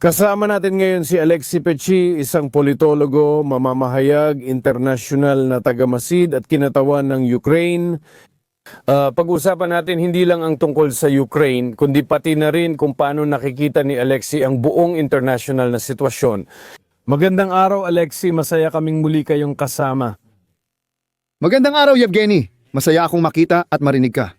Kasama natin ngayon si Alexi Pechi, isang politologo, mamamahayag, international na tagamasid at kinatawan ng Ukraine. Ah, pag-usapan natin hindi lang ang tungkol sa Ukraine, kundi pati na rin kung paano nakikita ni Alexi ang buong international na sitwasyon. Magandang araw Alexi, masaya kaming muli kayong kasama. Magandang araw, Yevgeny. Masaya akong makita at marinig ka.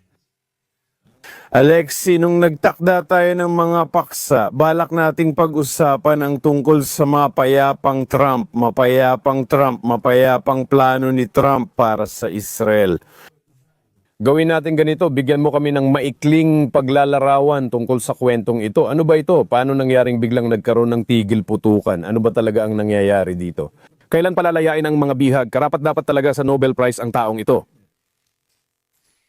Alexi, nung nagtakda tayo ng mga paksa, balak nating pag-usapan ang tungkol sa mapayapang Trump, mapayapang Trump, mapayapang plano ni Trump para sa Israel. Gawin natin ganito, bigyan mo kami ng maikling paglalarawan tungkol sa kwentong ito. Ano ba ito? Paano nangyaring biglang nagkaroon ng tigil putukan? Ano ba talaga ang nangyayari dito? Kailan palalayain ang mga bihag? Karapat dapat talaga sa Nobel Prize ang taong ito.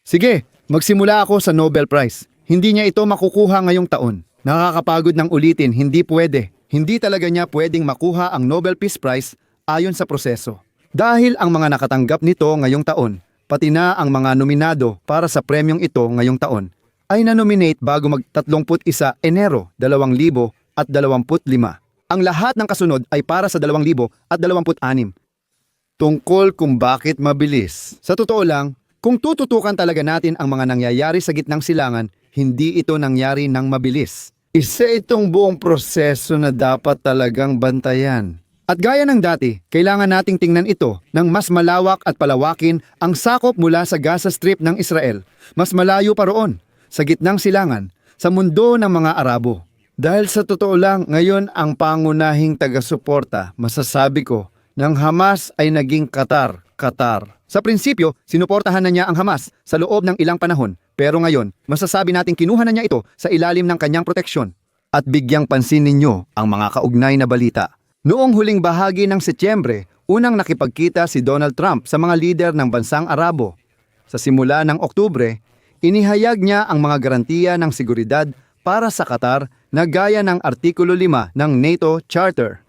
Sige, magsimula ako sa Nobel Prize. Hindi niya ito makukuha ngayong taon. Nakakapagod ng ulitin, hindi pwede. Hindi talaga niya pwedeng makuha ang Nobel Peace Prize ayon sa proseso. Dahil ang mga nakatanggap nito ngayong taon, pati na ang mga nominado para sa premyong ito ngayong taon, ay na-nominate bago mag-31 Enero 2025. Ang lahat ng kasunod ay para sa 2026 tungkol kung bakit mabilis. Sa totoo lang, kung tututukan talaga natin ang mga nangyayari sa gitnang silangan, hindi ito nangyari ng mabilis. Isa itong buong proseso na dapat talagang bantayan. At gaya ng dati, kailangan nating tingnan ito ng mas malawak at palawakin ang sakop mula sa Gaza Strip ng Israel. Mas malayo pa roon, sa gitnang silangan, sa mundo ng mga Arabo. Dahil sa totoo lang, ngayon ang pangunahing taga-suporta, masasabi ko, ng Hamas ay naging Qatar, Qatar. Sa prinsipyo, sinuportahan na niya ang Hamas sa loob ng ilang panahon, pero ngayon, masasabi nating kinuha na niya ito sa ilalim ng kanyang proteksyon. At bigyang pansin ninyo ang mga kaugnay na balita. Noong huling bahagi ng Setyembre, unang nakipagkita si Donald Trump sa mga lider ng bansang Arabo. Sa simula ng Oktubre, inihayag niya ang mga garantiya ng seguridad para sa Qatar na gaya ng Artikulo 5 ng NATO Charter.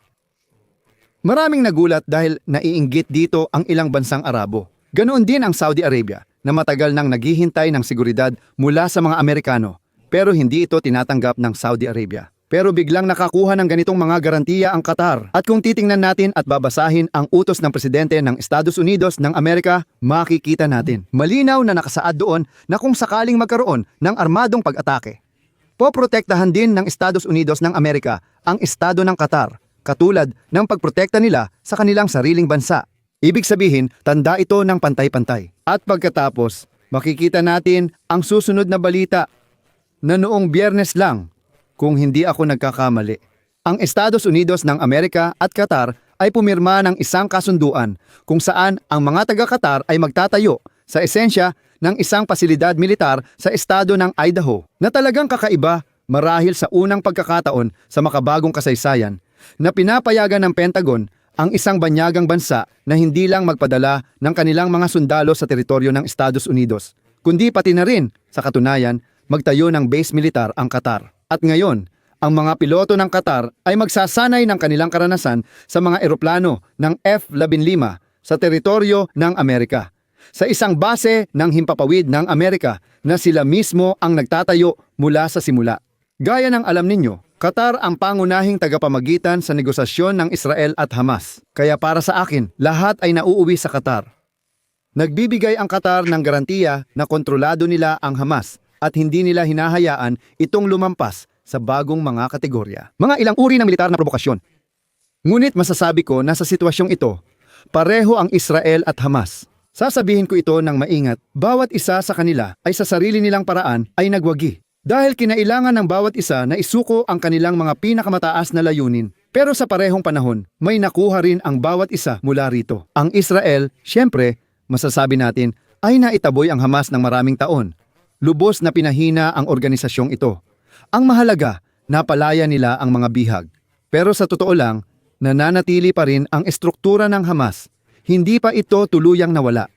Maraming nagulat dahil naiinggit dito ang ilang bansang Arabo. Ganoon din ang Saudi Arabia na matagal nang naghihintay ng seguridad mula sa mga Amerikano pero hindi ito tinatanggap ng Saudi Arabia. Pero biglang nakakuha ng ganitong mga garantiya ang Qatar. At kung titingnan natin at babasahin ang utos ng presidente ng Estados Unidos ng Amerika, makikita natin. Malinaw na nakasaad doon na kung sakaling magkaroon ng armadong pag-atake, poprotektahan din ng Estados Unidos ng Amerika ang estado ng Qatar, katulad ng pagprotekta nila sa kanilang sariling bansa. Ibig sabihin, tanda ito ng pantay-pantay. At pagkatapos, makikita natin ang susunod na balita na noong biyernes lang, kung hindi ako nagkakamali, ang Estados Unidos ng Amerika at Qatar ay pumirma ng isang kasunduan kung saan ang mga taga-Qatar ay magtatayo sa esensya ng isang pasilidad militar sa estado ng Idaho na talagang kakaiba marahil sa unang pagkakataon sa makabagong kasaysayan na pinapayagan ng Pentagon ang isang banyagang bansa na hindi lang magpadala ng kanilang mga sundalo sa teritoryo ng Estados Unidos, kundi pati na rin, sa katunayan, magtayo ng base militar ang Qatar. At ngayon, ang mga piloto ng Qatar ay magsasanay ng kanilang karanasan sa mga eroplano ng F-15 sa teritoryo ng Amerika. Sa isang base ng himpapawid ng Amerika na sila mismo ang nagtatayo mula sa simula. Gaya ng alam ninyo, Qatar ang pangunahing tagapamagitan sa negosasyon ng Israel at Hamas. Kaya para sa akin, lahat ay nauuwi sa Qatar. Nagbibigay ang Qatar ng garantiya na kontrolado nila ang Hamas at hindi nila hinahayaan itong lumampas sa bagong mga kategorya. Mga ilang uri ng militar na provokasyon. Ngunit masasabi ko na sa sitwasyong ito, pareho ang Israel at Hamas. Sasabihin ko ito ng maingat, bawat isa sa kanila ay sa sarili nilang paraan ay nagwagi. Dahil kinailangan ng bawat isa na isuko ang kanilang mga pinakamataas na layunin. Pero sa parehong panahon, may nakuha rin ang bawat isa mula rito. Ang Israel, siyempre, masasabi natin, ay naitaboy ang Hamas ng maraming taon. Lubos na pinahina ang organisasyong ito. Ang mahalaga, napalaya nila ang mga bihag. Pero sa totoo lang, nananatili pa rin ang estruktura ng Hamas. Hindi pa ito tuluyang nawala.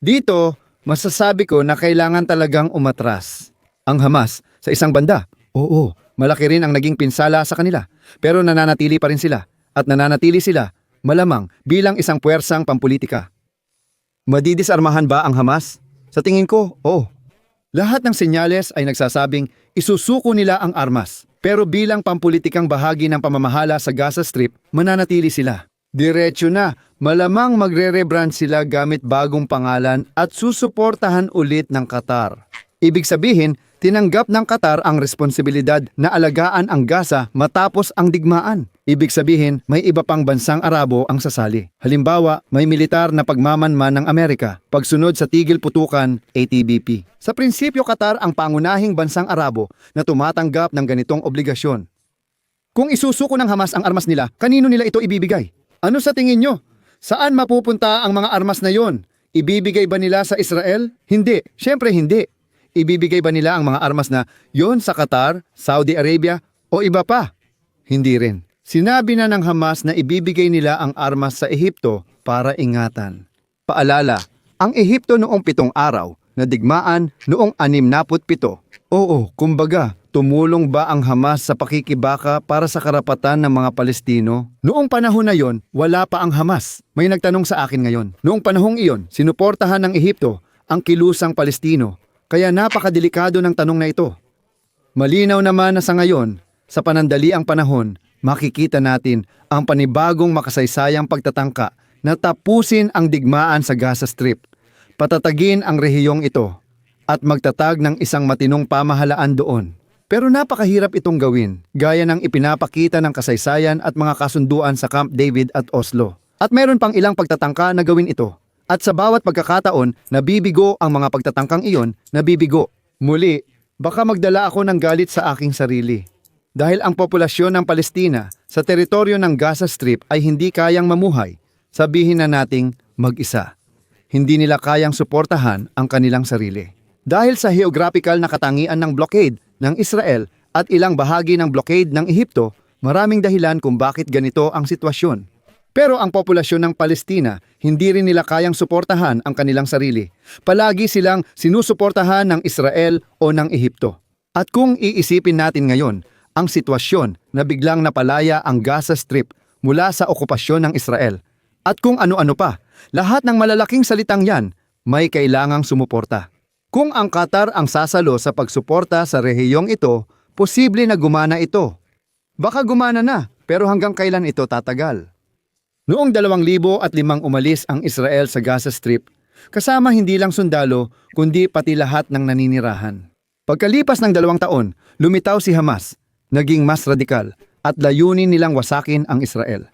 Dito, masasabi ko na kailangan talagang umatras. Ang Hamas, sa isang banda, oo, malaki rin ang naging pinsala sa kanila. Pero nananatili pa rin sila. At nananatili sila, malamang, bilang isang puwersang pampolitika. Madidisarmahan ba ang Hamas? Sa tingin ko, oo. Lahat ng senyales ay nagsasabing isusuko nila ang armas. Pero bilang pampulitikang bahagi ng pamamahala sa Gaza Strip, mananatili sila. Diretso na, malamang magre-rebrand sila gamit bagong pangalan at susuportahan ulit ng Qatar. Ibig sabihin, tinanggap ng Qatar ang responsibilidad na alagaan ang Gaza matapos ang digmaan. Ibig sabihin, may iba pang bansang Arabo ang sasali. Halimbawa, may militar na pagmamanman ng Amerika, pagsunod sa tigil putukan, ATBP. Sa prinsipyo, Qatar ang pangunahing bansang Arabo na tumatanggap ng ganitong obligasyon. Kung isusuko ng Hamas ang armas nila, kanino nila ito ibibigay? Ano sa tingin nyo? Saan mapupunta ang mga armas na yon? Ibibigay ba nila sa Israel? Hindi. Siyempre hindi. Ibibigay ba nila ang mga armas na yon sa Qatar, Saudi Arabia o iba pa? Hindi rin. Sinabi na ng Hamas na ibibigay nila ang armas sa Ehipto para ingatan. Paalala, ang Ehipto noong pitong araw na digmaan noong 67. Oo, kumbaga, tumulong ba ang Hamas sa pakikibaka para sa karapatan ng mga Palestino? Noong panahon na yon, wala pa ang Hamas. May nagtanong sa akin ngayon. Noong panahong iyon, sinuportahan ng Ehipto ang kilusang Palestino. Kaya napakadelikado ng tanong na ito. Malinaw naman na sa ngayon, sa panandaliang panahon, makikita natin ang panibagong makasaysayang pagtatangka na tapusin ang digmaan sa Gaza Strip, patatagin ang rehiyong ito, at magtatag ng isang matinong pamahalaan doon. Pero napakahirap itong gawin, gaya ng ipinapakita ng kasaysayan at mga kasunduan sa Camp David at Oslo. At meron pang ilang pagtatangka na gawin ito. At sa bawat pagkakataon, nabibigo ang mga pagtatangkang iyon, nabibigo. Muli, baka magdala ako ng galit sa aking sarili. Dahil ang populasyon ng Palestina sa teritoryo ng Gaza Strip ay hindi kayang mamuhay, sabihin na nating mag-isa. Hindi nila kayang suportahan ang kanilang sarili. Dahil sa geographical na katangian ng blockade ng Israel at ilang bahagi ng blockade ng Ehipto, maraming dahilan kung bakit ganito ang sitwasyon. Pero ang populasyon ng Palestina, hindi rin nila kayang suportahan ang kanilang sarili. Palagi silang sinusuportahan ng Israel o ng Ehipto. At kung iisipin natin ngayon, ang sitwasyon na biglang napalaya ang Gaza Strip mula sa okupasyon ng Israel. At kung ano-ano pa, lahat ng malalaking salitang yan, may kailangang sumuporta. Kung ang Qatar ang sasalo sa pagsuporta sa rehiyong ito, posible na gumana ito. Baka gumana na, pero hanggang kailan ito tatagal? Noong 2005 umalis ang Israel sa Gaza Strip, kasama hindi lang sundalo, kundi pati lahat ng naninirahan. Pagkalipas ng dalawang taon, lumitaw si Hamas, naging mas radikal, at layunin nilang wasakin ang Israel.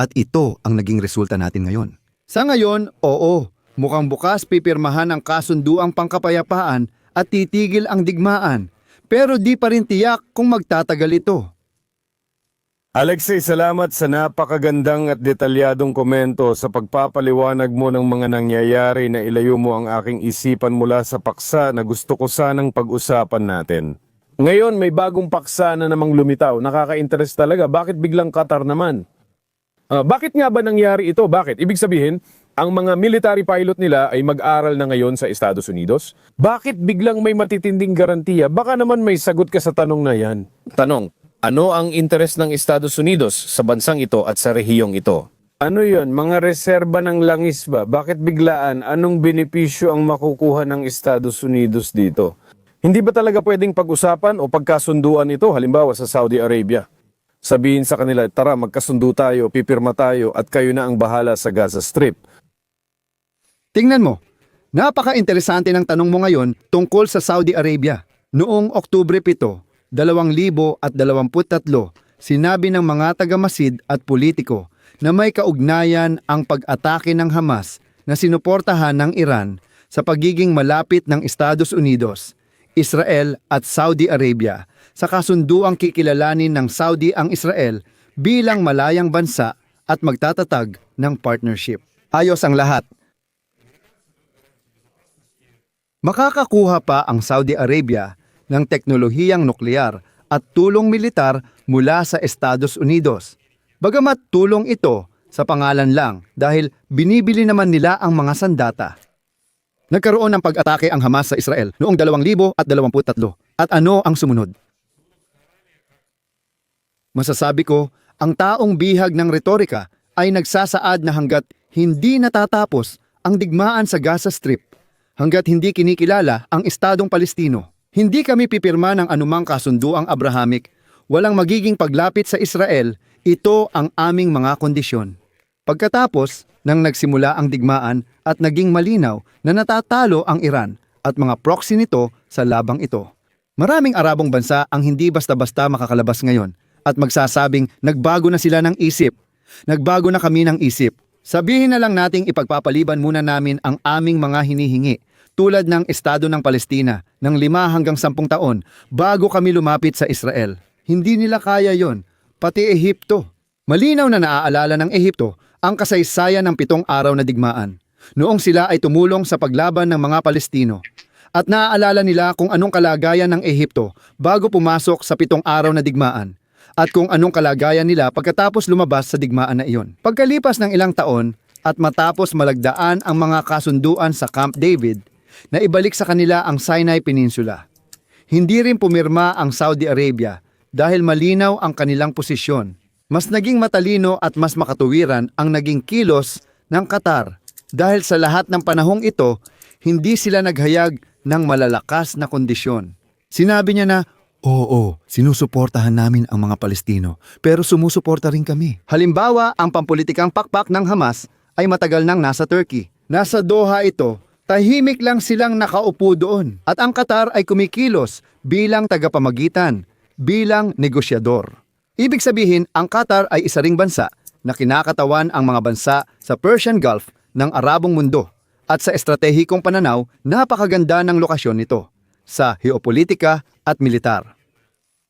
At ito ang naging resulta natin ngayon. Sa ngayon, oo, mukhang bukas pipirmahan ang kasunduang pangkapayapaan at titigil ang digmaan, pero di pa rin tiyak kung magtatagal ito. Alexei, salamat sa napakagandang at detalyadong komento sa pagpapaliwanag mo ng mga nangyayari na ilayo mo ang aking isipan mula sa paksa na gusto ko sanang pag-usapan natin. Ngayon, may bagong paksa na namang lumitaw. Nakaka-interest talaga. Bakit biglang Qatar naman? Ah, bakit nga ba nangyari ito? Bakit? Ibig sabihin, ang mga military pilot nila ay mag-aral na ngayon sa Estados Unidos? Bakit biglang may matitinding garantiya? Baka naman may sagot ka sa tanong na yan. Tanong, ano ang interes ng Estados Unidos sa bansang ito at sa rehiyong ito? Ano yon? Mga reserba ng langis ba? Bakit biglaan? Anong benepisyo ang makukuha ng Estados Unidos dito? Hindi ba talaga pwedeng pag-usapan o pagkasunduan ito halimbawa sa Saudi Arabia? Sabihin sa kanila, tara magkasundo tayo, pipirma tayo at kayo na ang bahala sa Gaza Strip. Tingnan mo, napaka-interesante ng tanong mo ngayon tungkol sa Saudi Arabia. Noong Oktubre 7, 2023, sinabi ng mga taga-masid at politiko na may kaugnayan ang pag-atake ng Hamas na sinuportahan ng Iran sa pagiging malapit ng Estados Unidos, Israel at Saudi Arabia sa kasunduang kikilalanin ng Saudi ang Israel bilang malayang bansa at magtatatag ng partnership. Ayos ang lahat. Makakakuha pa ang Saudi Arabia ng teknolohiyang nuklear at tulong militar mula sa Estados Unidos. Bagamat tulong ito sa pangalan lang dahil binibili naman nila ang mga sandata. Nagkaroon ng pag-atake ang Hamas sa Israel noong 2023 at ano ang sumunod? Masasabi ko, ang taong bihag ng retorika ay nagsasaad na hanggat hindi natatapos ang digmaan sa Gaza Strip, hanggat hindi kinikilala ang Estadong Palestino. Hindi kami pipirma ng anumang kasunduang Abrahamic. Walang magiging paglapit sa Israel. Ito ang aming mga kondisyon. Pagkatapos, nang nagsimula ang digmaan at naging malinaw na natatalo ang Iran at mga proxy nito sa labang ito. Maraming Arabong bansa ang hindi basta-basta makakalabas ngayon at magsasabing nagbago na sila ng isip. Nagbago na kami ng isip. Sabihin na lang nating ipagpapaliban muna namin ang aming mga hinihingi tulad ng Estado ng Palestina ng lima hanggang sampung taon bago kami lumapit sa Israel. Hindi nila kaya yon, pati Ehipto. Malinaw na naaalala ng Ehipto ang kasaysayan ng pitong araw na digmaan. Noong sila ay tumulong sa paglaban ng mga Palestino. At naaalala nila kung anong kalagayan ng Ehipto bago pumasok sa pitong araw na digmaan at kung anong kalagayan nila pagkatapos lumabas sa digmaan na iyon. Pagkalipas ng ilang taon at matapos malagdaan ang mga kasunduan sa Camp David, na ibalik sa kanila ang Sinai Peninsula. Hindi rin pumirma ang Saudi Arabia dahil malinaw ang kanilang posisyon. Mas naging matalino at mas makatuwiran ang naging kilos ng Qatar dahil sa lahat ng panahong ito, hindi sila naghayag ng malalakas na kondisyon. Sinabi niya na, Oo, sinusuportahan namin ang mga Palestino, pero sumusuporta rin kami. Halimbawa, ang pampulitikang pakpak ng Hamas ay matagal nang nasa Turkey. Nasa Doha ito, tahimik lang silang nakaupo doon. At ang Qatar ay kumikilos bilang tagapamagitan, bilang negosyador. Ibig sabihin, ang Qatar ay isa ring bansa na kinakatawan ang mga bansa sa Persian Gulf ng Arabong mundo. At sa estratehikong pananaw, napakaganda ng lokasyon nito sa geopolitika at militar.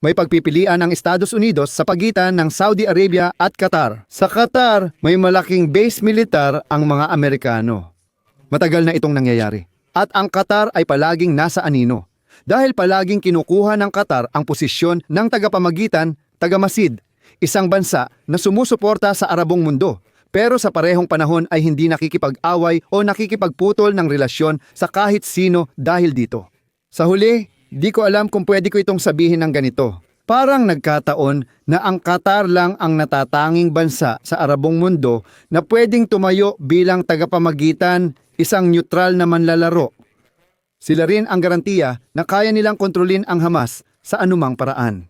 May pagpipilian ng Estados Unidos sa pagitan ng Saudi Arabia at Qatar. Sa Qatar, may malaking base militar ang mga Amerikano. Matagal na itong nangyayari. At ang Qatar ay palaging nasa anino. Dahil palaging kinukuha ng Qatar ang posisyon ng tagapamagitan, tagamasid, isang bansa na sumusuporta sa Arabong mundo. Pero sa parehong panahon ay hindi nakikipag-away o nakikipagputol ng relasyon sa kahit sino dahil dito. Sa huli, di ko alam kung pwede ko itong sabihin ng ganito. Parang nagkataon na ang Qatar lang ang natatanging bansa sa Arabong mundo na pwedeng tumayo bilang tagapamagitan, isang neutral na manlalaro. Sila rin ang garantiya na kaya nilang kontrolin ang Hamas sa anumang paraan.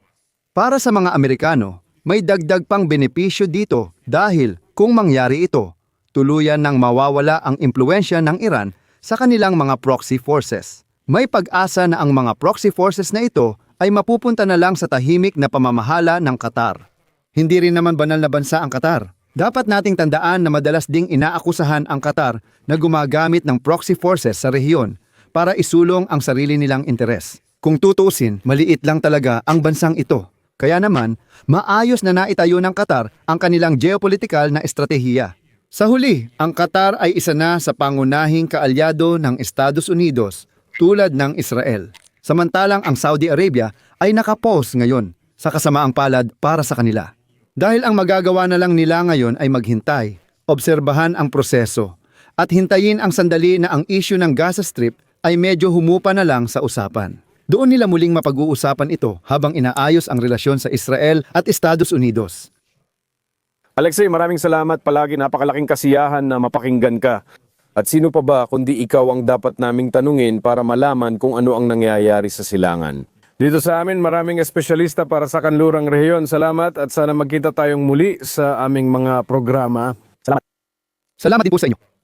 Para sa mga Amerikano, may dagdag pang benepisyo dito dahil kung mangyari ito, tuluyan nang mawawala ang impluensya ng Iran sa kanilang mga proxy forces. May pag-asa na ang mga proxy forces na ito ay mapupunta na lang sa tahimik na pamamahala ng Qatar. Hindi rin naman banal na bansa ang Qatar. Dapat nating tandaan na madalas ding inaakusahan ang Qatar na gumagamit ng proxy forces sa rehiyon para isulong ang sarili nilang interes. Kung tutuusin, maliit lang talaga ang bansang ito. Kaya naman, maayos na naitayo ng Qatar ang kanilang geopolitikal na estratehiya. Sa huli, ang Qatar ay isa na sa pangunahing kaalyado ng Estados Unidos tulad ng Israel. Samantalang ang Saudi Arabia ay nakapos ngayon sa kasamaang palad para sa kanila. Dahil ang magagawa na lang nila ngayon ay maghintay, obserbahan ang proseso, at hintayin ang sandali na ang issue ng Gaza Strip ay medyo humupa na lang sa usapan. Doon nila muling mapag-uusapan ito habang inaayos ang relasyon sa Israel at Estados Unidos. Alexei, maraming salamat. Palagi napakalaking kasiyahan na mapakinggan ka. At sino pa ba kundi ikaw ang dapat naming tanungin para malaman kung ano ang nangyayari sa silangan. Dito sa amin, maraming espesyalista para sa kanlurang rehiyon. Salamat at sana magkita tayong muli sa aming mga programa. Salamat din po sa inyo.